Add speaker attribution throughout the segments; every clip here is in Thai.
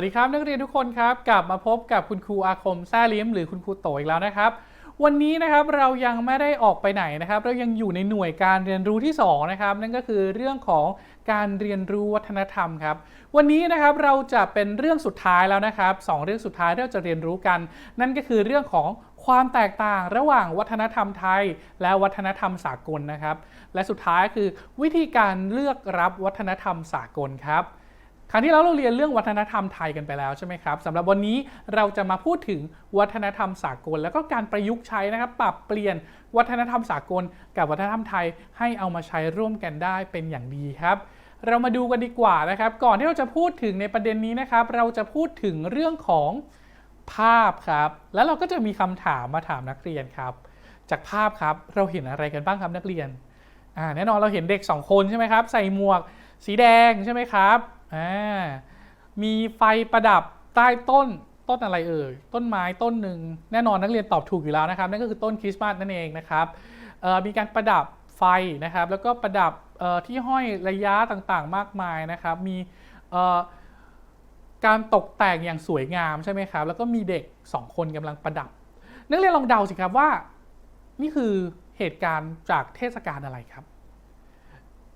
Speaker 1: สวัสดีครับนักเรียนทุกคนครับ กลับมาพบกับคุณครูอาคมแซ่ลิ้มหรือคุณครูโตอีกแล้วนะครับ วันนี้นะครับเรายังไม่ได้ออกไปไหนนะครับ เรายังอยู่ในหน่วยการเรียนรู้ที่2นะครับนั่นก็คือเรื่องของการเรียนรู้วัฒนธรรมครับ วันนี้นะครับเราจะเป็นเรื่องสุดท้ายแล้วนะครับสองเรื่องสุดท้ายที่เราจะเรียนรู้กัน นั่นก็คือเรื่องของความแตกต่างระหว่างวัฒนธรรมไทย และวัฒนธรรมสากลนะครับ และสุดท้ายคือวิธีการเลือกรับวัฒนธรรมสากลครับ ครั้งที่แล้วเราเรียนเรื่องวัฒนธรรมไทยกันไปแล้วใช่ไหมครับสำหรับวันนี้เราจะมาพูดถึงวัฒนธรรมสากล แล้วก็การประยุกต์ใช้นะครับปรับเปลี่ยนวัฒนธรรมสากล กับวัฒนธรรมไทยให้เอามาใช้ร่วมกันได้เป็นอย่างดีครับ เรามาดูกันดีกว่านะครับ ก่อนที่เราจะพูดถึงในประเด็นนี้นะครับ เราจะพูดถึงเรื่องของภาพครับ แล้วเราก็จะมีคำถามมาถามนักเรียนครับ จากภาพครับเราเห็นอะไรกันบ้างครับนักเรียนแน่นอนเราเห็นเด็ก 2 คนใช่ไหมครับ ใส่หมวกสีแดงใช่ไหมครับ อ่ามีไฟประดับใต้ต้นต้นอะไรเอ่ยต้นไม้ต้นหนึ่งแน่นอนนักเรียนตอบถูกอยู่แล้วนะครับนั่นก็คือต้นคริสต์มาสนั่นเองนะครับมีการประดับไฟนะครับ แล้วก็ประดับที่ห้อยระยะต่างๆ มากมายนะครับ มีการตกแต่งอย่างสวยงามใช่ไหมครับ แล้วก็มีเด็ก 2 คนกำลังประดับ นักเรียนลองเดาสิครับว่า นี่คือเหตุการณ์จากเทศกาลอะไรครับ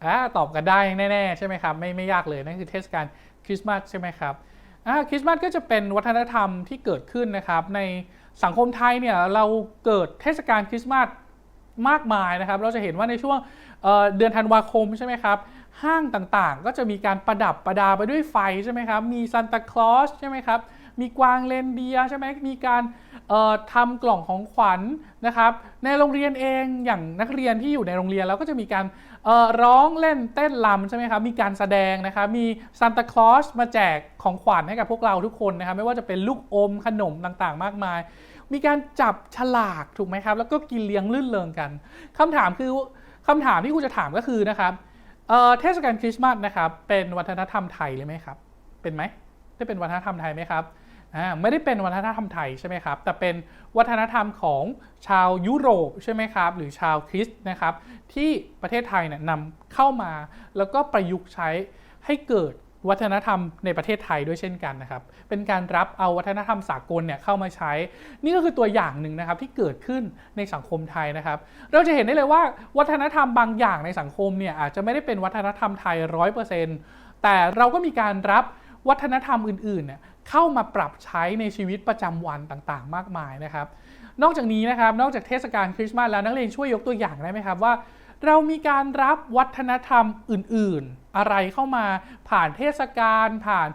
Speaker 1: อ่าตอบกันได้แน่ๆใช่ไหมครับไม่ไม่ยากเลยนั่นคือเทศกาลคริสต์มาสใช่ไหมครับอ่าคริสต์มาสก็จะเป็นวัฒนธรรมที่เกิดขึ้นนะครับ ในสังคมไทยเนี่ยเราเกิดเทศกาลคริสต์มาสมากมายนะครับ เราจะเห็นว่าในช่วงเเดือนธันวาคมใช่ไหมครับห้างต่างๆ ก็จะมีการประดับประดาไปด้วยไฟใช่ไหมครับ มีซานตาคลอสใช่ไหมครับ มีกวางเรนเดียใช่ไหมมีการเอ่อทำกล่องของขวัญนะครับ ในโรงเรียนเองอย่างนักเรียนที่อยู่ในโรงเรียนเราก็จะมีการ ร้องเล่นเต้นรำใช่ไหมครับ มีการแสดงนะครับ มีซานตาคลอสมาแจกของขวัญให้กับพวกเราทุกคนนะครับ ไม่ว่าจะเป็นลูกอมขนมต่างๆ มากมาย มีการจับฉลากถูกไหมครับ แล้วก็กินเลี้ยงลื่นเริงกันคำถามคือคำถามที่ครูจะถามก็คือนะครับเทศกาลคริสต์มาสนะครับ เป็นวัฒนธรรมไทยเลยไหมครับ เป็นไหมได้เป็นวัฒนธรรมไทยไหมครับ ไม่ได้เป็นวัฒนธรรมไทยใช่ไหมครับ แต่เป็นวัฒนธรรมของชาวยุโรปใช่ไหมครับ หรือชาวคริสต์นะครับ ที่ประเทศไทยเนี่ยนำเข้ามา แล้วก็ประยุกต์ใช้ให้เกิดวัฒนธรรมในประเทศไทยด้วยเช่นกันนะครับ เป็นการรับเอาวัฒนธรรมสากลเนี่ยเข้ามาใช้ นี่ก็คือตัวอย่างหนึ่งนะครับที่เกิดขึ้นในสังคมไทยนะครับ เราจะเห็นได้เลยว่าวัฒนธรรมบางอย่างในสังคมเนี่ยอาจจะไม่ได้เป็นวัฒนธรรมไทยร้อยเปอร์เซ็นต์แต่เราก็มีการรับวัฒนธรรมอื่นๆเนี่ย เข้ามาปรับใช้ในชีวิตประจำวันต่างๆ มากมายนะครับ นอกจากนี้นะครับนอกจากเทศกาลคริสต์มาสแล้วนักเรียนช่วยยกตัวอย่างได้ไหมครับว่า เรามีการรับวัฒนธรรมอื่นๆ อะไรเข้ามาผ่านเทศกาลผ่าน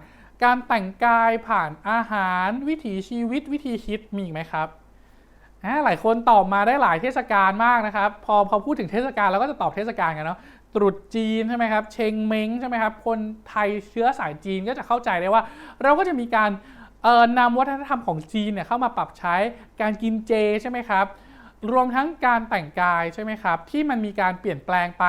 Speaker 1: การแต่งกายผ่านอาหาร วิถีชีวิตวิธีคิดมีอีกไหมครับหลายคนตอบมาได้หลายเทศกาลมากนะครับ พอพอพูดถึงเทศกาลเราก็จะตอบเทศกาลกันเนาะ ตรุษจีนใช่ไหมครับ เชงเม้งใช่ไหมครับ คนไทยเชื้อสายจีนก็จะเข้าใจได้ว่า เราก็จะมีการนำวัฒนธรรมของจีนเนี่ยเข้ามาปรับใช้การกินเจใช่ไหมครับรวมทั้งการแต่งกายใช่ไหมครับ ที่มันมีการเปลี่ยนแปลงไป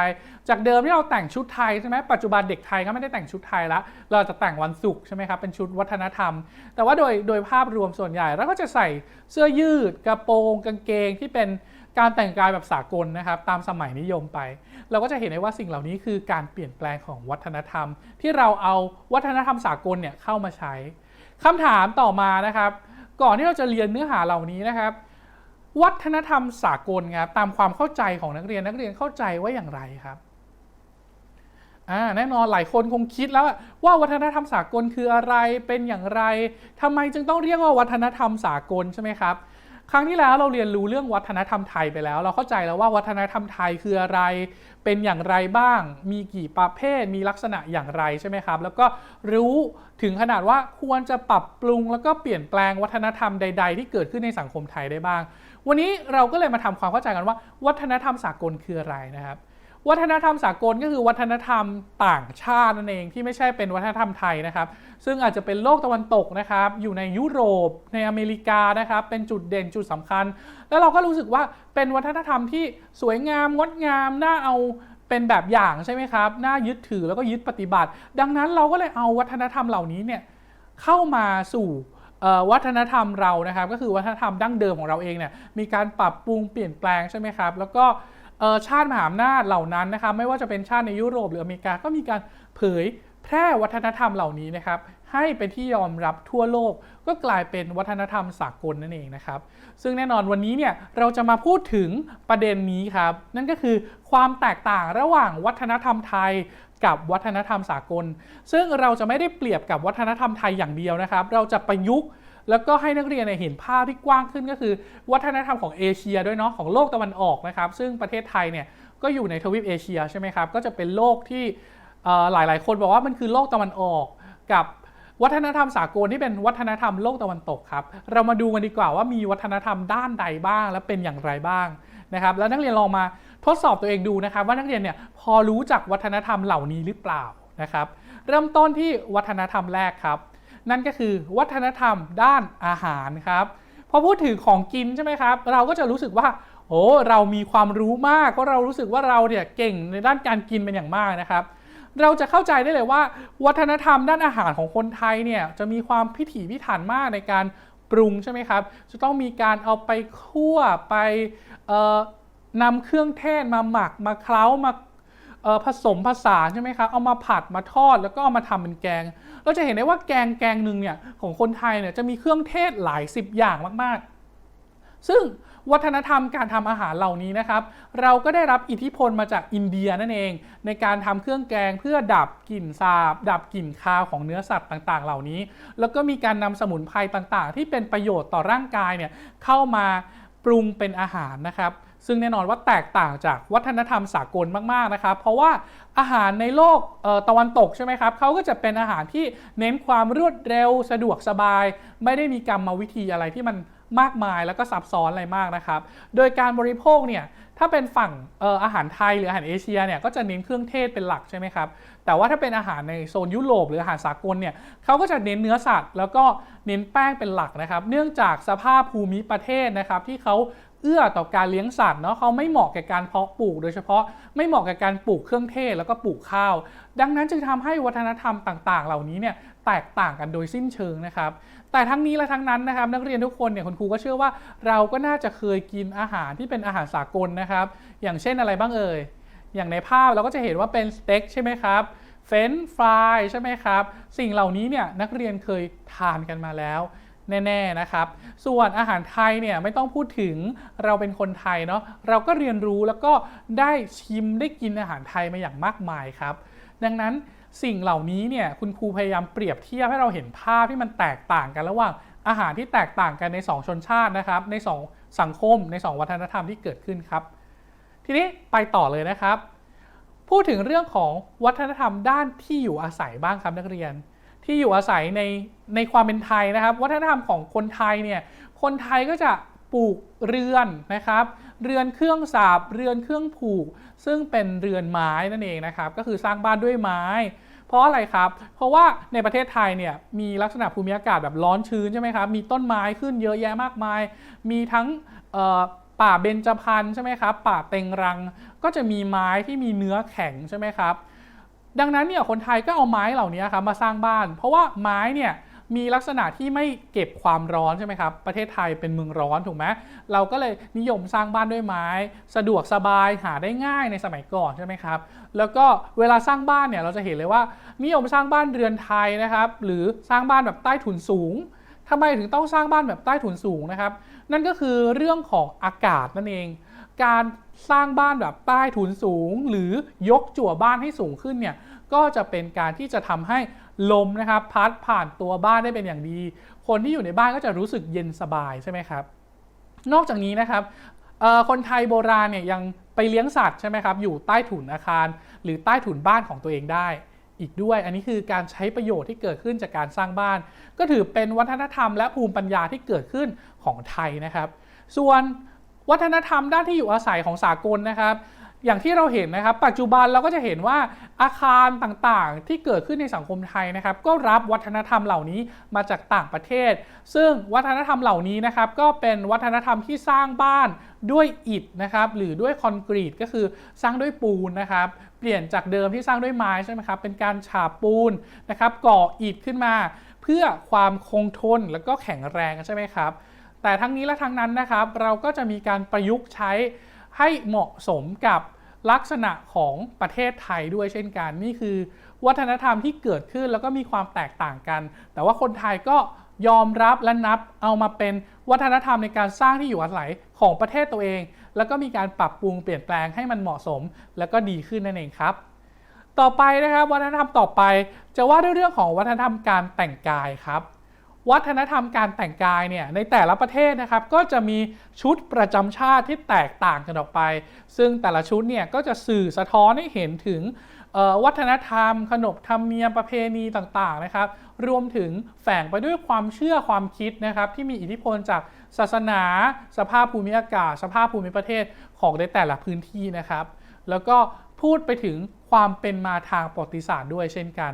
Speaker 1: จากเดิมที่เราแต่งชุดไทยใช่ไหมปัจจุบันเด็กไทยก็ไม่ได้แต่งชุดไทยละเราจะแต่งวันศุกร์ใช่ไหมครับเป็นชุดวัฒนธรรม แต่ว่าโดยโดยภาพรวมส่วนใหญ่เราก็จะใส่เสื้อยืด กระโปรง กางเกงที่เป็น การแต่งกายแบบสากลนะครับตามสมัยนิยมไป เราก็จะเห็นได้ว่าสิ่งเหล่านี้คือการเปลี่ยนแปลงของวัฒนธรรม ที่เราเอาวัฒนธรรมสากลเนี่ยเข้ามาใช้คำถามต่อมานะครับ ก่อนที่เราจะเรียนเนื้อหาเหล่านี้นะครับ วัฒนธรรมสากลครับตามความเข้าใจของนักเรียนนักเรียนเข้าใจว่าอย่างไรครับแน่นอนหลายคนคงคิดแล้วว่าวัฒนธรรมสากลคืออะไรเป็นอย่างไรทำไมจึงต้องเรียกว่าวัฒนธรรมสากลใช่ไหมครับ ครั้งที่แล้วเราเรียนรู้เรื่องวัฒนธรรมไทยไปแล้ว เราเข้าใจแล้วว่าวัฒนธรรมไทยคืออะไร เป็นอย่างไรบ้าง มีกี่ประเภท มีลักษณะอย่างไรใช่ไหมครับ แล้วก็รู้ถึงขนาดว่าควรจะปรับปรุง แล้วก็เปลี่ยนแปลงวัฒนธรรมใด ๆ ที่เกิดขึ้นในสังคมไทยได้บ้าง วันนี้เราก็เลยมาทำความเข้าใจกันว่า วัฒนธรรมสากลคืออะไรนะครับ วัฒนธรรมสากลก็คือวัฒนธรรมต่างชาตินั่นเองที่ไม่ใช่เป็นวัฒนธรรมไทยนะครับ ซึ่งอาจจะเป็นโลกตะวันตกนะครับ อยู่ในยุโรปในอเมริกานะครับ เป็นจุดเด่นจุดสำคัญ แล้วเราก็รู้สึกว่าเป็นวัฒนธรรมที่สวยงามงดงามน่าเอาเป็นแบบอย่างใช่ไหมครับน่ายึดถือแล้วก็ยึดปฏิบัติ ดังนั้นเราก็เลยเอาวัฒนธรรมเหล่านี้เนี่ยเข้ามาสู่วัฒนธรรมเรานะครับ ก็คือวัฒนธรรมดั้งเดิมของเราเองเนี่ยมีการปรับปรุงเปลี่ยนแปลงใช่ไหมครับ แล้วก็ ชาติมหาอำนาจเหล่านั้นนะครับไม่ว่าจะเป็นชาติในยุโรปหรืออเมริกาก็มีการเผยแพร่วัฒนธรรมเหล่านี้นะครับให้เป็นที่ยอมรับทั่วโลกก็กลายเป็นวัฒนธรรมสากลนั่นเองนะครับ ซึ่งแน่นอนวันนี้เนี่ยเราจะมาพูดถึงประเด็นนี้ครับ นั่นก็คือความแตกต่างระหว่างวัฒนธรรมไทยกับวัฒนธรรมสากล ซึ่งเราจะไม่ได้เปรียบกับวัฒนธรรมไทยอย่างเดียวนะครับ เราจะประยุกต์ แล้วก็ให้นักเรียนเห็นภาพที่กว้างขึ้นก็คือ วัฒนธรรมของเอเชียด้วยเนาะของโลกตะวันออกนะครับ ซึ่งประเทศไทยเนี่ยก็อยู่ในทวีปเอเชียใช่ไหมครับ ก็จะเป็นโลกที่หลายๆคนบอกว่ามันคือโลกตะวันออกกับวัฒนธรรมสากลที่เป็นวัฒนธรรมโลกตะวันตกครับ เรามาดูกันดีกว่าว่ามีวัฒนธรรมด้านใดบ้าง และเป็นอย่างไรบ้างนะครับ แล้วนักเรียนลองมาทดสอบตัวเองดูนะครับ ว่านักเรียนเนี่ยพอรู้จักวัฒนธรรมเหล่านี้หรือเปล่านะครับ เริ่มต้นที่วัฒนธรรมแรกครับ นั่นก็คือวัฒนธรรมด้านอาหารครับพอพูดถึงของกินใช่ไหมครับ เราก็จะรู้สึกว่าโอ้เรามีความรู้มากเพราะเรารู้สึกว่าเราเนี่ยเก่งในด้านการกินเป็นอย่างมากนะครับ เราจะเข้าใจได้เลยว่า วัฒนธรรมด้านอาหารของคนไทยเนี่ยจะมีความพิถีพิถันมากในการปรุงใช่ไหมครับ จะต้องมีการเอาไปคั่วไปนำเครื่องเทศมาหมักมาเคล้ามาผสมผสานใช่ไหมครับ เอามาผัดมาทอดแล้วก็เอามาทำเป็นแกง เราจะเห็นได้ว่าแกงแกงหนึ่งเนี่ยของคนไทยเนี่ยจะมีเครื่องเทศหลายสิบอย่างมากๆ ซึ่งวัฒนธรรมการทำอาหารเหล่านี้นะครับ เราก็ได้รับอิทธิพลมาจากอินเดียนั่นเอง ในการทำเครื่องแกงเพื่อดับกลิ่นสาบ ดับกลิ่นคาวของเนื้อสัตว์ต่างๆ เหล่านี้ แล้วก็มีการนำสมุนไพรต่างๆ ที่เป็นประโยชน์ต่อร่างกายเนี่ยเข้ามาปรุงเป็นอาหารนะครับ ซึ่งแน่นอนว่าแตกต่างจากวัฒนธรรมสากลมากๆนะครับ เพราะว่าอาหารในโลกตะวันตกใช่ไหมครับเขาก็จะเป็นอาหารที่เน้นความรวดเร็วสะดวกสบาย ไม่ได้มีกรรมวิธีอะไรที่มันมากมายแล้วก็ซับซ้อนอะไรมากนะครับ โดยการบริโภคเนี่ยถ้าเป็นฝั่งอออาหารไทยหรืออาหารเอเชียเนี่ยก็จะเน้นเครื่องเทศเป็นหลักใช่ไหมครับ แต่ว่าถ้าเป็นอาหารในโซนยุโรปหรืออาหารสากลเนี่ยเขาก็จะเน้นเนื้อสัตว์ แล้วก็เน้นแป้งเป็นหลักนะครับ เนื่องจากสภาพภูมิประเทศนะครับที่เขา เอื้อต่อการเลี้ยงสัตว์เนาะเขาไม่เหมาะแก่การเพาะปลูก โดยเฉพาะไม่เหมาะแก่การปลูกเครื่องเทศแล้วก็ปลูกข้าว ดังนั้นจึงทำให้วัฒนธรรมต่าง ๆ เหล่านี้เนี่ยแตกต่างกันโดยสิ้นเชิงนะครับ แต่ทั้งนี้และทั้งนั้นนะครับ นักเรียนทุกคนเนี่ยคุณครูก็เชื่อว่าเราก็น่าจะเคยกินอาหารที่เป็นอาหารสากลนะครับ อย่างเช่นอะไรบ้างเอ่ยอย่างในภาพเราก็จะเห็นว่าเป็นสเต็กใช่ไหมครับเฟรนฟรายใช่ไหมครับ สิ่งเหล่านี้เนี่ยนักเรียนเคยทานกันมาแล้ว แน่ๆนะครับ ส่วนอาหารไทยเนี่ยไม่ต้องพูดถึงเราเป็นคนไทยเนาะเราก็เรียนรู้แล้วก็ได้ชิมได้กินอาหารไทยมาอย่างมากมายครับ ดังนั้นสิ่งเหล่านี้เนี่ยคุณครูพยายามเปรียบเทียบให้เราเห็นภาพที่มันแตกต่างกันระหว่างอาหารที่แตกต่างกันใน 2 ชนชาตินะครับ ใน 2 สังคมใน 2 วัฒนธรรมที่เกิดขึ้นครับ ทีนี้ไปต่อเลยนะครับ พูดถึงเรื่องของวัฒนธรรมด้านที่อยู่อาศัยบ้างครับนักเรียน ที่อยู่อาศัยในในความเป็นไทยนะครับ วัฒนธรรมของคนไทยเนี่ยคนไทยก็จะปลูกเรือนนะครับ เรือนเครื่องสาบเรือนเครื่องผูก ซึ่งเป็นเรือนไม้นั่นเองนะครับ ก็คือสร้างบ้านด้วยไม้ เพราะอะไรครับ เพราะว่าในประเทศไทยเนี่ยมีลักษณะภูมิอากาศแบบร้อนชื้นใช่ไหมครับ มีต้นไม้ขึ้นเยอะแยะมากมาย มีทั้งป่าเบญจพรรณใช่ไหมครับ ป่าเต็งรังก็จะมีไม้ที่มีเนื้อแข็งใช่ไหมครับ ดังนั้นเนี่ยคนไทยก็เอาไม้เหล่านี้ครับมาสร้างบ้าน เพราะว่าไม้เนี่ยมีลักษณะที่ไม่เก็บความร้อนใช่ไหมครับประเทศไทยเป็นเมืองร้อนถูกไหมเราก็เลยนิยมสร้างบ้านด้วยไม้ สะดวกสบายหาได้ง่ายในสมัยก่อนใช่ไหมครับแล้วก็เวลาสร้างบ้านเนี่ยเราจะเห็นเลยว่า นิยมสร้างบ้านเรือนไทยนะครับหรือสร้างบ้านแบบใต้ถุนสูงทำไมถึงต้องสร้างบ้านแบบใต้ถุนสูงนะครับ นั่นก็คือเรื่องของอากาศนั่นเอง การสร้างบ้านแบบใต้ถุนสูง หรือยกจั่วบ้านให้สูงขึ้นเนี่ยก็จะเป็นการที่จะทำให้ลมนะครับพัดผ่านตัวบ้านได้เป็นอย่างดี คนที่อยู่ในบ้านก็จะรู้สึกเย็นสบายใช่ไหมครับ นอกจากนี้นะครับคนไทยโบราณเนี่ยยังไปเลี้ยงสัตว์ใช่ไหมครับอยู่ใต้ถุนอาคาร หรือใต้ถุนบ้านของตัวเองได้ อีกด้วย อันนี้คือการใช้ประโยชน์ที่เกิดขึ้นจากการสร้างบ้าน ก็ถือเป็นวัฒนธรรมและภูมิปัญญาที่เกิดขึ้นของไทยนะครับ ส่วน วัฒนธรรมด้านที่อยู่อาศัยของสากลนะครับ อย่างที่เราเห็นนะครับ ปัจจุบันเราก็จะเห็นว่าอาคารต่างๆ ที่เกิดขึ้นในสังคมไทยนะครับ ก็รับวัฒนธรรมเหล่านี้มาจากต่างประเทศ ซึ่งวัฒนธรรมเหล่านี้นะครับ ก็เป็นวัฒนธรรมที่สร้างบ้านด้วยอิฐนะครับ หรือด้วยคอนกรีตก็คือสร้างด้วยปูนนะครับ เปลี่ยนจากเดิมที่สร้างด้วยไม้ใช่ไหมครับ เป็นการฉาบปูนนะครับ ก่ออิฐขึ้นมา เพื่อความคงทนแล้วก็แข็งแรงใช่ไหมครับ แต่ทั้งนี้และทั้งนั้นนะครับ เราก็จะมีการประยุกต์ใช้ให้เหมาะสมกับลักษณะของประเทศไทยด้วยเช่นกัน นี่คือ วัฒนธรรมที่เกิดขึ้นแล้วก็มีความแตกต่างกัน แต่ว่าคนไทยก็ยอมรับและนับเอามาเป็นวัฒนธรรมในการสร้างที่อยู่อาศัยของประเทศตัวเอง แล้วก็มีการปรับปรุงเปลี่ยนแปลงให้มันเหมาะสม แล้วก็ดีขึ้นนั่นเองครับ ต่อไปนะครับวัฒนธรรมต่อไป จะว่าด้วยเรื่องของวัฒนธรรมการแต่งกายครับ วัฒนธรรมการแต่งกายเนี่ยในแต่ละประเทศนะครับก็จะมีชุดประจำชาติที่แตกต่างกันออกไป ซึ่งแต่ละชุดเนี่ยก็จะสื่อสะท้อนให้เห็นถึงวัฒนธรรม ขนบธรรมเนียมประเพณีต่างๆนะครับ รวมถึงแฝงไปด้วยความเชื่อความคิดนะครับ ที่มีอิทธิพลจากศาสนา สภาพภูมิอากาศ สภาพภูมิประเทศของในแต่ละพื้นที่นะครับ แล้วก็พูดไปถึงความเป็นมาทางประวัติศาสตร์ด้วยเช่นกัน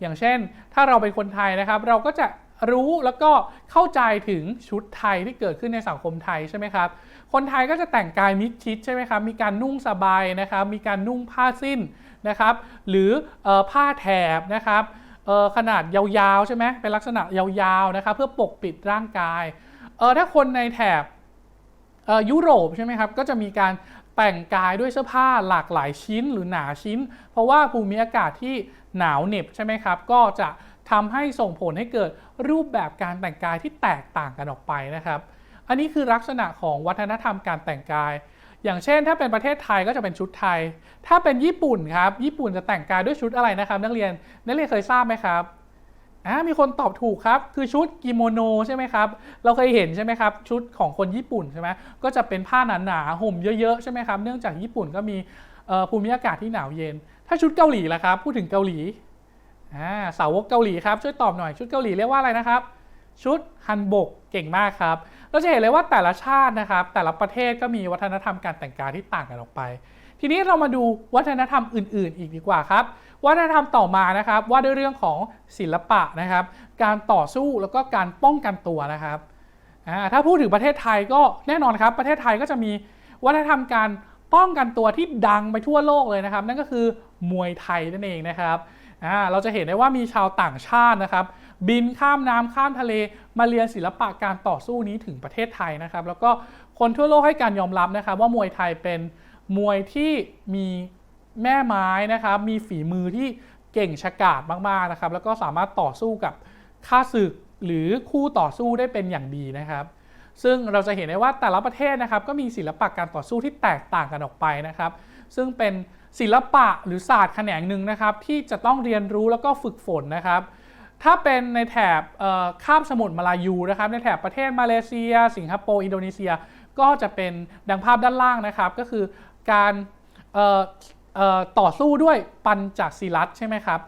Speaker 1: อย่างเช่น ถ้าเราเป็นคนไทยนะครับ เราก็จะ รู้แล้วก็เข้าใจถึงชุดไทยที่เกิดขึ้นในสังคมไทยใช่ไหมครับ คนไทยก็จะแต่งกายมิดชิดใช่ไหมครับ มีการนุ่งสบายนะครับ มีการนุ่งผ้าสิ้นนะครับ หรือออผ้าแถบนะครับขนาดยาวๆใช่ไหมเป็นลักษณะยาวๆนะครับ เพื่อปกปิดร่างกายเออถ้าคนในแถบยุโรปใช่ไหมครับ ก็จะมีการแต่งกายด้วยเสื้อผ้าหลากหลายชิ้นหรือหนาชิ้น เพราะว่าภูมิอากาศที่หนาวเหน็บใช่ไหมครับ ก็จะ ทำให้ส่งผลให้เกิดรูปแบบการแต่งกายที่แตกต่างกันออกไปนะครับ อันนี้คือลักษณะของวัฒนธรรมการแต่งกาย อย่างเช่น ถ้าเป็นประเทศไทยก็จะเป็นชุดไทย ถ้าเป็นญี่ปุ่นครับ ญี่ปุ่นจะแต่งกายด้วยชุดอะไรนะครับ นักเรียน นักเรียนเคยทราบไหมครับอ่ามีคนตอบถูกครับคือชุดกิโมโนใช่ไหมครับ เราเคยเห็นใช่ไหมครับ ชุดของคนญี่ปุ่นใช่ไหมก็จะเป็นผ้าหนาๆห่มเยอะๆใช่ไหมครับ เนื่องจากญี่ปุ่นก็มีภูมิอากาศที่หนาวเย็น ถ้าชุดเกาหลีล่ะครับ พูดถึงเกาหลี อ่าสาวกเกาหลีครับช่วยตอบหน่อยชุดเกาหลีเรียกว่าอะไรนะครับ ชุดฮันบกเก่งมากครับ เราจะเห็นเลยว่าแต่ละชาตินะครับ แต่ละประเทศก็มีวัฒนธรรมการแต่งกายที่ต่างกันออกไป ทีนี้เรามาดูวัฒนธรรมอื่น ๆ อีกดีกว่าครับ วัฒนธรรมต่อมานะครับ ว่าด้วยเรื่องของศิลปะนะครับ การต่อสู้แล้วก็การป้องกันตัวนะครับอ่าถ้าพูดถึงประเทศไทยก็แน่นอนครับ ประเทศไทยก็จะมีวัฒนธรรมการป้องกันตัวที่ดังไปทั่วโลกเลยนะครับ นั่นก็คือมวยไทยนั่นเองนะครับ อ่าเราจะเห็นได้ว่ามีชาวต่างชาตินะครับ บินข้ามน้ำข้ามทะเลมาเรียนศิลปะการต่อสู้นี้ถึงประเทศไทยนะครับ แล้วก็คนทั่วโลกให้การยอมรับนะครับ ว่ามวยไทยเป็นมวยที่มีแม่ไม้นะครับ มีฝีมือที่เก่งฉกาจมากๆนะครับ แล้วก็สามารถต่อสู้กับข้าศึกหรือคู่ต่อสู้ได้เป็นอย่างดีนะครับ ซึ่งเราจะเห็นได้ว่าแต่ละประเทศนะครับ ก็มีศิลปะการต่อสู้ที่แตกต่างกันออกไปนะครับ ซึ่งเป็นศิลปะหรือศาสตร์แขนงหนึ่งนะครับ ที่จะต้องเรียนรู้แล้วก็ฝึกฝนนะครับ ถ้าเป็นในแถบเอ่อคาบสมุทรมาลายูนะครับ ในแถบประเทศมาเลเซีย สิงคโปร์อินโดนีเซีย ก็จะเป็นดังภาพด้านล่างนะครับ ก็คือการต่อสู้ด้วยปัญจศีลัตใช่ไหมครับ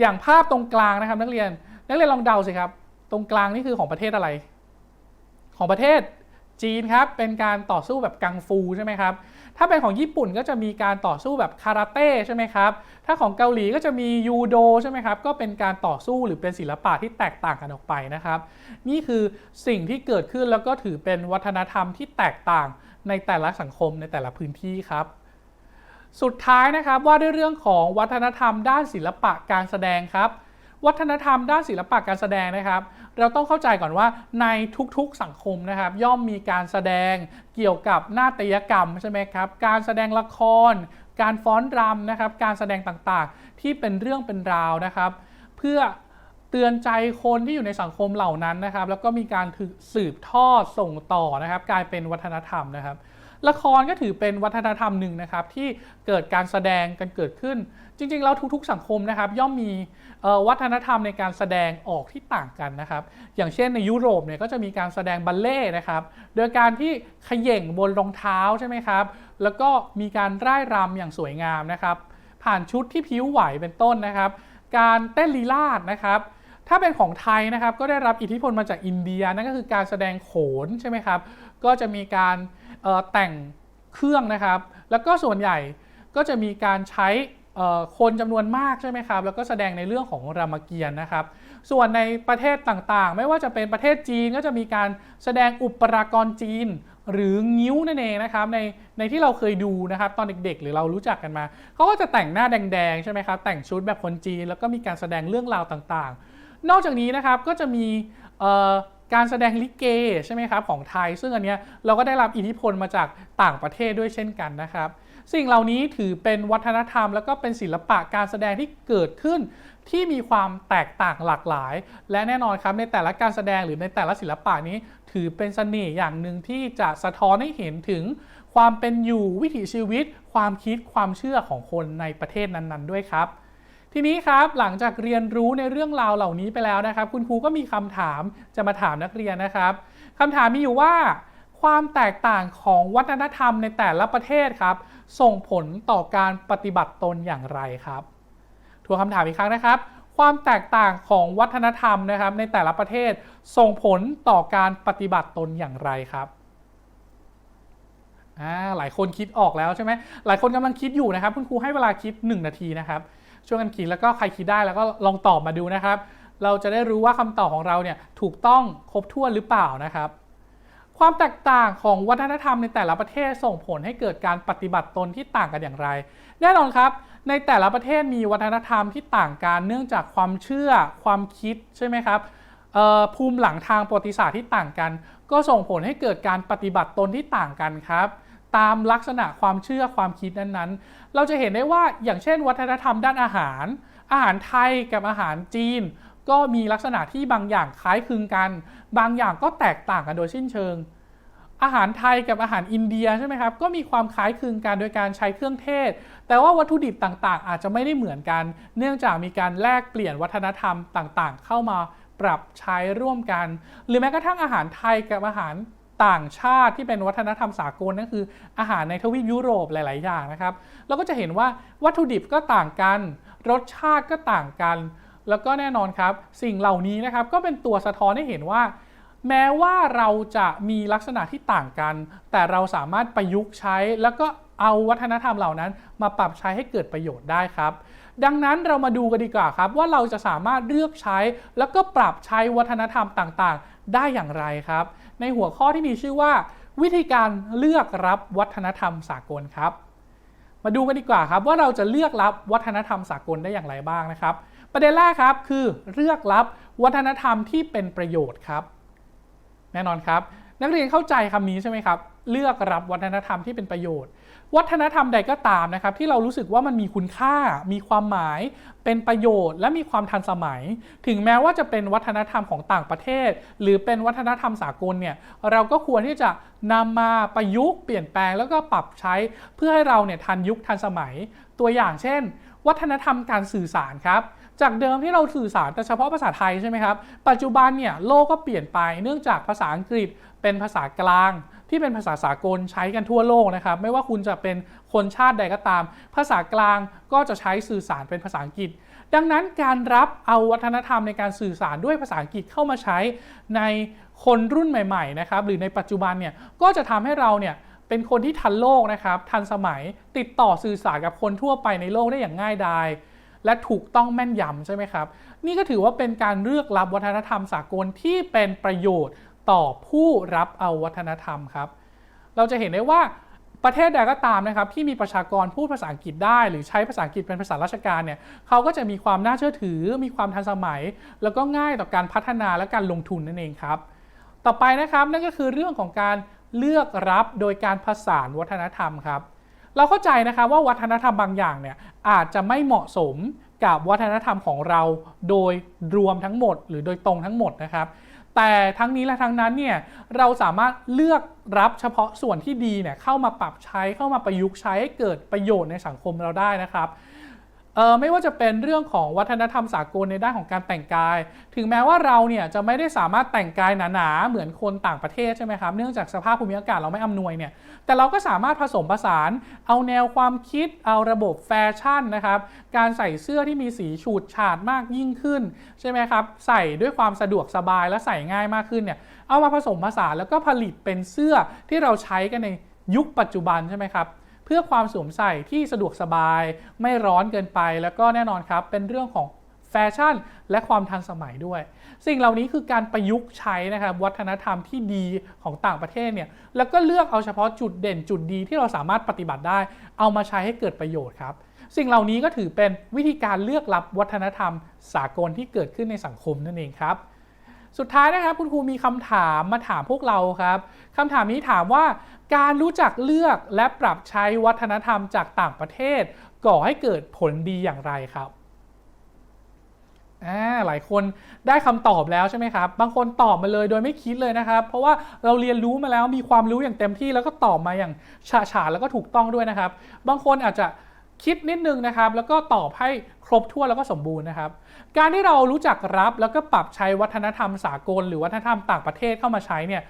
Speaker 1: อย่างภาพตรงกลางนะครับ นักเรียนนักเรียนลองเดาสิครับ ตรงกลางนี่คือของประเทศอะไร ของประเทศจีนครับเป็นการต่อสู้แบบกังฟูใช่ไหมครับ ถ้าเป็นของญี่ปุ่นก็จะมีการต่อสู้แบบคาราเต้ใช่ไหมครับ ถ้าของเกาหลีก็จะมียูโดใช่ไหมครับ ก็เป็นการต่อสู้หรือเป็นศิลปะที่แตกต่างกันออกไปนะครับ นี่คือสิ่งที่เกิดขึ้นแล้วก็ถือเป็นวัฒนธรรมที่แตกต่างในแต่ละสังคมในแต่ละพื้นที่ครับสุดท้ายนะครับว่าด้วยเรื่องของวัฒนธรรมด้านศิลปะการแสดงครับ วัฒนธรรมด้านศิลปะการแสดงนะครับ เราต้องเข้าใจก่อนว่าในทุกๆสังคมนะครับ ย่อมมีการแสดงเกี่ยวกับนาฏยกรรมใช่ไหมครับ การแสดงละคร การฟ้อนรำนะครับ การแสดงต่างๆ ที่เป็นเรื่องเป็นราวนะครับ เพื่อเตือนใจคนที่อยู่ในสังคมเหล่านั้นนะครับ แล้วก็มีการสืบทอดส่งต่อนะครับ กลายเป็นวัฒนธรรมนะครับละครก็ถือเป็นวัฒนธรรมหนึ่งนะครับที่เกิดการแสดงกันเกิดขึ้น จริงๆแล้วทุกๆสังคมนะครับ ย่อมมี วัฒนธรรมในการแสดงออกที่ต่างกันนะครับ อย่างเช่นในยุโรปเนี่ยก็จะมีการแสดงบัลเล่ต์นะครับ โดยการที่ขย่งบนรองเท้าใช่ไหมครับ แล้วก็มีการร่ายรำอย่างสวยงามนะครับ ผ่านชุดที่ผิวไหวเป็นต้นนะครับ การเต้นลีลาดนะครับ ถ้าเป็นของไทยนะครับก็ได้รับอิทธิพลมาจากอินเดียนั่นก็คือการแสดงโขนใช่ไหมครับ ก็จะมีการแต่งเครื่องนะครับ แล้วก็ส่วนใหญ่ก็จะมีการใช้ คนจำนวนมากใช่ไหมครับ แล้วก็แสดงในเรื่องของรามเกียรติ์นะครับ ส่วนในประเทศต่างๆ ไม่ว่าจะเป็นประเทศจีนก็จะมีการแสดงอุปรากรจีน หรืองิ้วนั่นเองนะครับ ในในที่เราเคยดูนะครับ ตอนเด็กๆ หรือเรารู้จักกันมาเขาก็จะแต่งหน้าแดงๆใช่ไหมครับ แต่งชุดแบบคนจีน แล้วก็มีการแสดงเรื่องราวต่างๆ นอกจากนี้นะครับก็จะมีการแสดงลิเกใช่ไหมครับของไทย ซึ่งอันเนี้ยเราก็ได้รับอิทธิพลมาจากต่างประเทศด้วยเช่นกันนะครับ สิ่งเหล่านี้ถือเป็นวัฒนธรรม แล้วก็เป็นศิลปะการแสดงที่เกิดขึ้น ที่มีความแตกต่างหลากหลาย และแน่นอนครับในแต่ละการแสดงหรือในแต่ละศิลปะนี้ ถือเป็นเสน่ห์อย่างหนึ่งที่จะสะท้อนให้เห็นถึง ความเป็นอยู่วิถีชีวิต ความคิดความเชื่อของคนในประเทศนั้น ๆ ด้วยครับทีนี้ครับหลังจากเรียนรู้ในเรื่องราวเหล่านี้ไปแล้วนะครับ คุณครูก็มีคำถามจะมาถามนักเรียนนะครับคำถามมีอยู่ว่า ความแตกต่างของวัฒนธรรมในแต่ละประเทศครับ ส่งผลต่อการปฏิบัติตนอย่างไรครับทวนคำถามอีกครั้งนะครับ ความแตกต่างของวัฒนธรรมนะครับ ในแต่ละประเทศส่งผลต่อการปฏิบัติตนอย่างไรครับอ่าหลายคนคิดออกแล้วใช่ไหมหลายคนกำลังคิดอยู่นะครับ คุณครูให้เวลาคิด 1 นาทีนะครับ ช่วยกันคิดแล้วก็ใครคิดได้แล้วก็ลองตอบมาดูนะครับ เราจะได้รู้ว่าคำตอบของเราเนี่ยถูกต้องครบถ้วนหรือเปล่านะครับ ความแตกต่างของวัฒนธรรมในแต่ละประเทศส่งผลให้เกิดการปฏิบัติตนที่ต่างกันอย่างไร แน่นอนครับ ในแต่ละประเทศมีวัฒนธรรมที่ต่างกันเนื่องจากความเชื่อความคิดใช่ไหมครับภูมิหลังทางประวัติศาสตร์ที่ต่างกัน ก็ส่งผลให้เกิดการปฏิบัติตนที่ต่างกันครับ ตามลักษณะความเชื่อความคิดนั้นๆ เราจะเห็นได้ว่าอย่างเช่น วัฒนธรรมด้านอาหาร อาหารไทยกับอาหารจีน ก็มีลักษณะที่บางอย่างคล้ายคลึงกัน บางอย่างก็แตกต่างกันโดยสิ้นเชิง อาหารไทยกับอาหารอินเดียใช่ไหมครับ ก็มีความคล้ายคลึงกันโดยการใช้เครื่องเทศ แต่ว่าวัตถุดิบต่างๆ อาจจะไม่ได้เหมือนกัน เนื่องจากมีการแลกเปลี่ยนวัฒนธรรมต่างๆ เข้ามาปรับใช้ร่วมกัน หรือแม้กระทั่งอาหารไทยกับอาหารต่างชาติที่เป็นวัฒนธรรมสากลนั่นคืออาหารในทวีปยุโรปหลาย ๆ อย่างนะครับ เราก็จะเห็นว่าวัตถุดิบก็ต่างกัน รสชาติก็ต่างกัน แล้วก็แน่นอนครับ สิ่งเหล่านี้นะครับก็เป็นตัวสะท้อนให้เห็นว่า แม้ว่าเราจะมีลักษณะที่ต่างกัน แต่เราสามารถประยุกต์ใช้ แล้วก็เอาวัฒนธรรมเหล่านั้น มาปรับใช้ให้เกิดประโยชน์ได้ครับ ดังนั้นเรามาดูกันดีกว่าครับ ว่าเราจะสามารถเลือกใช้ แล้วก็ปรับใช้วัฒนธรรมต่างๆ ได้อย่างไรครับ ในหัวข้อที่มีชื่อว่า วิธีการเลือกรับวัฒนธรรมสากลครับ มาดูกันดีกว่าครับว่าเราจะเลือกรับวัฒนธรรมสากลได้อย่างไรบ้างนะครับ ประเด็นแรกครับคือเลือกรับวัฒนธรรมที่เป็นประโยชน์ครับ แน่นอนครับ นักเรียนเข้าใจคำนี้ใช่ไหมครับ เลือกรับวัฒนธรรมที่เป็นประโยชน์ วัฒนธรรมใดก็ตามนะครับ ที่เรารู้สึกว่ามันมีคุณค่า มีความหมาย เป็นประโยชน์ และมีความทันสมัย ถึงแม้ว่าจะเป็นวัฒนธรรมของต่างประเทศ หรือเป็นวัฒนธรรมสากลเนี่ยเราก็ควรที่จะนำมาประยุกต์เปลี่ยนแปลงแล้วก็ปรับใช้เพื่อให้เราเนี่ยทันยุคทันสมัย ตัวอย่างเช่น วัฒนธรรมการสื่อสารครับ จากเดิมที่เราสื่อสารแต่เฉพาะภาษาไทยใช่ไหมครับ ปัจจุบันเนี่ยโลกก็เปลี่ยนไปเนื่องจากภาษาอังกฤษเป็นภาษากลาง ที่เป็นภาษาสากลใช้กันทั่วโลกนะครับ ไม่ว่าคุณจะเป็นคนชาติใดก็ตาม ภาษากลางก็จะใช้สื่อสารเป็นภาษาอังกฤษ ดังนั้นการรับเอาวัฒนธรรมในการสื่อสารด้วยภาษาอังกฤษเข้ามาใช้ในคนรุ่นใหม่ๆนะครับหรือในปัจจุบันเนี่ยก็จะทำให้เราเนี่ยเป็นคนที่ทันโลกนะครับ ทันสมัยติดต่อสื่อสารกับคนทั่วไปในโลกได้อย่างง่ายดาย และถูกต้องแม่นยำใช่ไหมครับ นี่ก็ถือว่าเป็นการเลือกรับวัฒนธรรมสากลที่เป็นประโยชน์ต่อผู้รับเอาวัฒนธรรมครับ เราจะเห็นได้ว่าประเทศใดก็ตามนะครับที่มีประชากรพูดภาษาอังกฤษได้ หรือใช้ภาษาอังกฤษเป็นภาษาราชการเนี่ยเขาก็จะมีความน่าเชื่อถือ มีความทันสมัย แล้วก็ง่ายต่อการพัฒนาและการลงทุนนั่นเองครับ ต่อไปนะครับนั่นก็คือเรื่องของการเลือกรับโดยการผสานวัฒนธรรมครับ เราเข้าใจนะคะว่าวัฒนธรรมบางอย่างเนี่ยอาจจะไม่เหมาะสมกับวัฒนธรรมของเราโดยรวมทั้งหมด หรือโดยตรงทั้งหมดนะครับ แต่ทั้งนี้และทั้งนั้นเนี่ยเราสามารถเลือกรับเฉพาะส่วนที่ดีเนี่ยเข้ามาปรับใช้เข้ามาประยุกต์ใช้ให้เกิดประโยชน์ในสังคมเราได้นะครับเไม่ว่าจะเป็นเรื่องของวัฒนธรรมสากลในด้านของการแต่งกาย ถึงแม้ว่าเราเนี่ยจะไม่ได้สามารถแต่งกายหนาๆเหมือนคนต่างประเทศใช่ไหมครับ เนื่องจากสภาพภูมิอากาศเราไม่อำนวยเนี่ย แต่เราก็สามารถผสมผสาน เอาแนวความคิด เอาระบบแฟชั่นนะครับ การใส่เสื้อที่มีสีฉูดฉาดมากยิ่งขึ้นใช่ไหมครับ ใส่ด้วยความสะดวกสบายและใส่ง่ายมากขึ้นเนี่ย เอามาผสมผสานแล้วก็ผลิตเป็นเสื้อที่เราใช้กันในยุคปัจจุบันใช่ไหมครับ เพื่อความสวมใส่ที่สะดวกสบาย ไม่ร้อนเกินไป แล้วก็แน่นอนครับ เป็นเรื่องของแฟชั่น และความทันสมัยด้วย สิ่งเหล่านี้คือการประยุกต์ใช้นะครับวัฒนธรรมที่ดีของต่างประเทศเนี่ยแล้วก็เลือกเอาเฉพาะจุดเด่นจุดดีที่เราสามารถปฏิบัติได้ เอามาใช้ให้เกิดประโยชน์ครับสิ่งเหล่านี้ก็ถือเป็นวิธีการเลือกรับวัฒนธรรม สากลที่เกิดขึ้นในสังคมนั่นเองครับ สุดท้ายนะครับคุณครูมีคำถามมาถามพวกเราครับคำถามนี้ถามว่า การรู้จักเลือกและปรับใช้วัฒนธรรมจากต่างประเทศ ก่อให้เกิดผลดีอย่างไรครับหลายคนได้คำตอบแล้วใช่ไหมครับ บางคนตอบมาเลยโดยไม่คิดเลยนะครับ เพราะว่าเราเรียนรู้มาแล้วมีความรู้อย่างเต็มที่แล้วก็ตอบมาอย่างฉาฉาแล้วก็ถูกต้องด้วยนะครับ บางคนอาจจะคิดนิดนึงนะครับ แล้วก็ตอบให้ครบถ้วนแล้วก็สมบูรณ์นะครับ การที่เรารู้จักรับแล้วก็ปรับใช้วัฒนธรรมสากล หรือวัฒนธรรมต่างประเทศเข้ามาใช้เนี่ย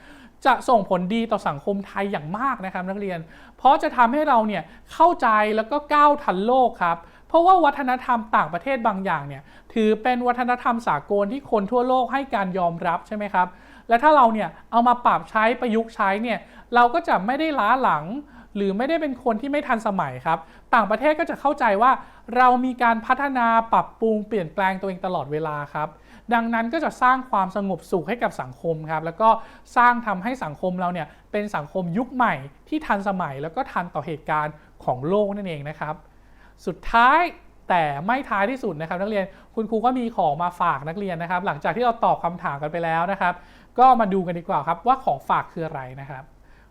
Speaker 1: จะส่งผลดีต่อสังคมไทยอย่างมากนะครับนักเรียน เพราะจะทำให้เราเนี่ยเข้าใจแล้วก็ก้าวทันโลกครับ เพราะว่าวัฒนธรรมต่างประเทศบางอย่างเนี่ยถือเป็นวัฒนธรรมสากลที่คนทั่วโลกให้การยอมรับใช่ไหมครับ และถ้าเราเนี่ยเอามาปรับใช้ประยุกต์ใช้เนี่ยเราก็จะไม่ได้ล้าหลัง หรือไม่ได้เป็นคนที่ไม่ทันสมัยครับ ต่างประเทศก็จะเข้าใจว่า เรามีการพัฒนาปรับปรุงเปลี่ยนแปลงตัวเองตลอดเวลาครับ ดังนั้นก็จะสร้างความสงบสุขให้กับสังคมครับแล้วก็สร้างทำให้สังคมเราเนี่ยเป็นสังคมยุคใหม่ที่ทันสมัยแล้วก็ทันต่อเหตุการณ์ของโลกนั่นเองนะครับ สุดท้ายแต่ไม่ท้ายที่สุดนะครับ นักเรียนคุณครูก็มีของมาฝากนักเรียนนะครับ หลังจากที่เราตอบคำถามกันไปแล้วนะครับ ก็มาดูกันดีกว่าครับว่าของฝากคืออะไรนะครับ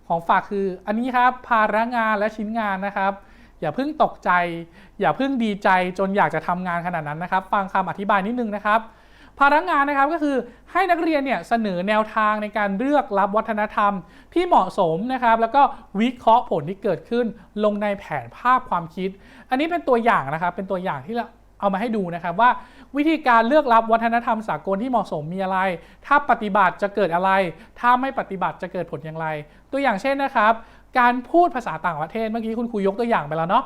Speaker 1: ของฝากคืออันนี้ครับภาระงานและชิ้นงานนะครับ อย่าเพิ่งตกใจ อย่าเพิ่งดีใจจนอยากจะทำงานขนาดนั้นนะครับ ฟังคำอธิบายนิดนึงนะครับ ภาระงานนะครับก็คือให้นักเรียนเนี่ยเสนอแนวทางในการเลือกรับวัฒนธรรมที่เหมาะสมนะครับ แล้วก็วิเคราะห์ผลที่เกิดขึ้นลงในแผนภาพความคิด อันนี้เป็นตัวอย่างนะครับ เป็นตัวอย่างที่เราเอามาให้ดูนะครับว่าวิธีการเลือกรับวัฒนธรรมสากลที่เหมาะสมมีอะไร ถ้าปฏิบัติจะเกิดอะไร ถ้าไม่ปฏิบัติจะเกิดผลอย่างไร ตัวอย่างเช่นนะครับ การพูดภาษาต่างประเทศเมื่อกี้คุณครูยกตัวอย่างไปแล้วเนาะ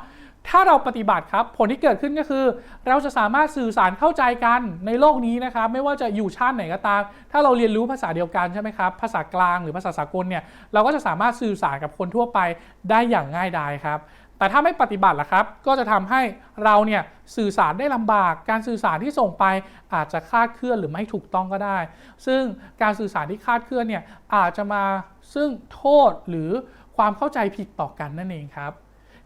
Speaker 1: ถ้าเราปฏิบัติครับผลที่เกิดขึ้นก็คือ เราจะสามารถสื่อสารเข้าใจกันในโลกนี้นะครับไม่ว่าจะอยู่ชาติไหนก็ตาม ถ้าเราเรียนรู้ภาษาเดียวกันใช่ไหมครับภาษากลางหรือภาษาสากลเนี่ยเราก็จะสามารถสื่อสารกับคนทั่วไปได้อย่างง่ายดายครับแต่ถ้าไม่ปฏิบัติล่ะครับ ก็จะทำให้เราเนี่ยสื่อสารได้ลำบาก การสื่อสารที่ส่งไปอาจจะคลาดเคลื่อนหรือไม่ถูกต้องก็ได้ ซึ่งการสื่อสารที่คลาดเคลื่อนเนี่ยอาจจะมาซึ่งโทษหรือความเข้าใจผิดต่อกันนั่นเองครับ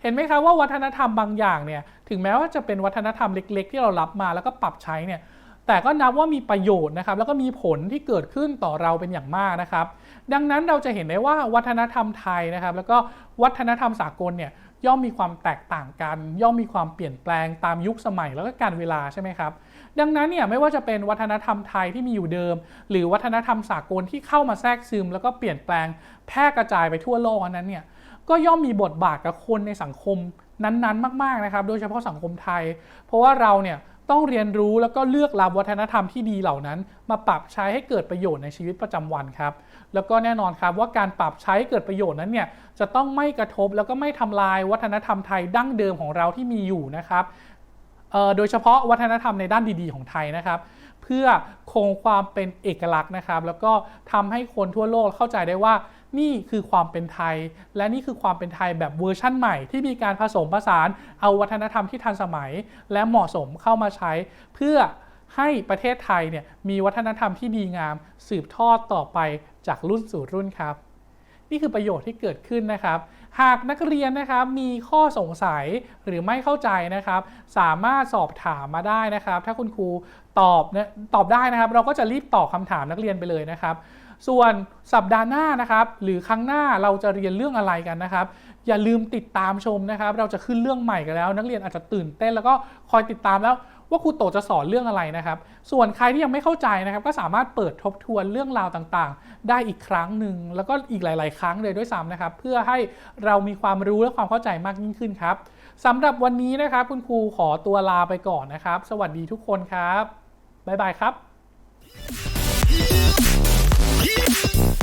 Speaker 1: เห็นไหมครับว่าวัฒนธรรมบางอย่างเนี่ยถึงแม้ว่าจะเป็นวัฒนธรรมเล็ก ๆ ที่เรารับมาแล้วก็ปรับใช้เนี่ยแต่ก็นับว่ามีประโยชน์นะครับแล้วก็มีผลที่เกิดขึ้นต่อเราเป็นอย่างมากนะครับ ดังนั้นเราจะเห็นได้ว่าวัฒนธรรมไทยนะครับ แล้วก็วัฒนธรรมสากลเนี่ยย่อมมีความแตกต่างกัน ย่อมมีความเปลี่ยนแปลงตามยุคสมัยแล้วก็การเวลาใช่ไหมครับ ดังนั้นเนี่ยไม่ว่าจะเป็นวัฒนธรรมไทยที่มีอยู่เดิม หรือวัฒนธรรมสากลที่เข้ามาแทรกซึม แล้วก็เปลี่ยนแปลงแพร่กระจายไปทั่วโลกนั้นเนี่ย ก็ย่อมมีบทบาทกับคนในสังคมนั้นๆ มาก ๆนะครับ โดยเฉพาะสังคมไทย เพราะว่าเราเนี่ยต้องเรียนรู้แล้วก็เลือกรับวัฒนธรรมที่ดีเหล่านั้น มาปรับใช้ให้เกิดประโยชน์ในชีวิตประจำวันครับ แล้วก็แน่นอนครับว่าการปรับใช้ใเกิดประโยชน์นั้นเนี่ยจะต้องไม่กระทบแล้วก็ไม่ทำลายวัฒนธรรมไทยดั้งเดิมของเราที่มีอยู่นะครับโดยเฉพาะวัฒนธรรมในด้านดีๆของไทยนะครับ เพื่อคงความเป็นเอกลักษณ์นะครับ แล้วก็ทำให้คนทั่วโลกเข้าใจได้ว่า นี่คือความเป็นไทย และนี่คือความเป็นไทยแบบเวอร์ชั่นใหม่ ที่มีการผสมผสานเอาวัฒนธรรมที่ทันสมัย และเหมาะสมเข้ามาใช้ เพื่อให้ประเทศไทยเนี่ยมีวัฒนธรรมที่ดีงาม สืบทอดต่อไปจากรุ่นสู่รุ่นครับ นี่คือประโยชน์ที่เกิดขึ้นนะครับ หากนักเรียนนะครับมีข้อสงสัยหรือไม่เข้าใจนะครับ สามารถสอบถามมาได้นะครับ ถ้าคุณครูตอบนะตอบได้นะครับ เราก็จะรีบตอบคำถามนักเรียนไปเลยนะครับ ส่วนสัปดาห์หน้านะครับ หรือครั้งหน้าเราจะเรียนเรื่องอะไรกันนะครับ อย่าลืมติดตามชมนะครับ เราจะขึ้นเรื่องใหม่กันแล้ว นักเรียนอาจจะตื่นเต้นแล้วก็คอยติดตามแล้วว่าครูโตจะสอนเรื่องอะไรนะครับ ส่วนใครที่ยังไม่เข้าใจนะครับ ก็สามารถเปิดทบทวนเรื่องราวต่างๆ ได้อีกครั้งหนึ่งแล้วก็อีกหลาย ๆ ครั้งเลยด้วยซ้ำนะครับ เพื่อให้เรามีความรู้และความเข้าใจมากยิ่งขึ้นครับสำหรับวันนี้นะครับ คุณครูขอตัวลาไปก่อนนะครับ สวัสดีทุกคนครับบ๊ายบายครับ Peace.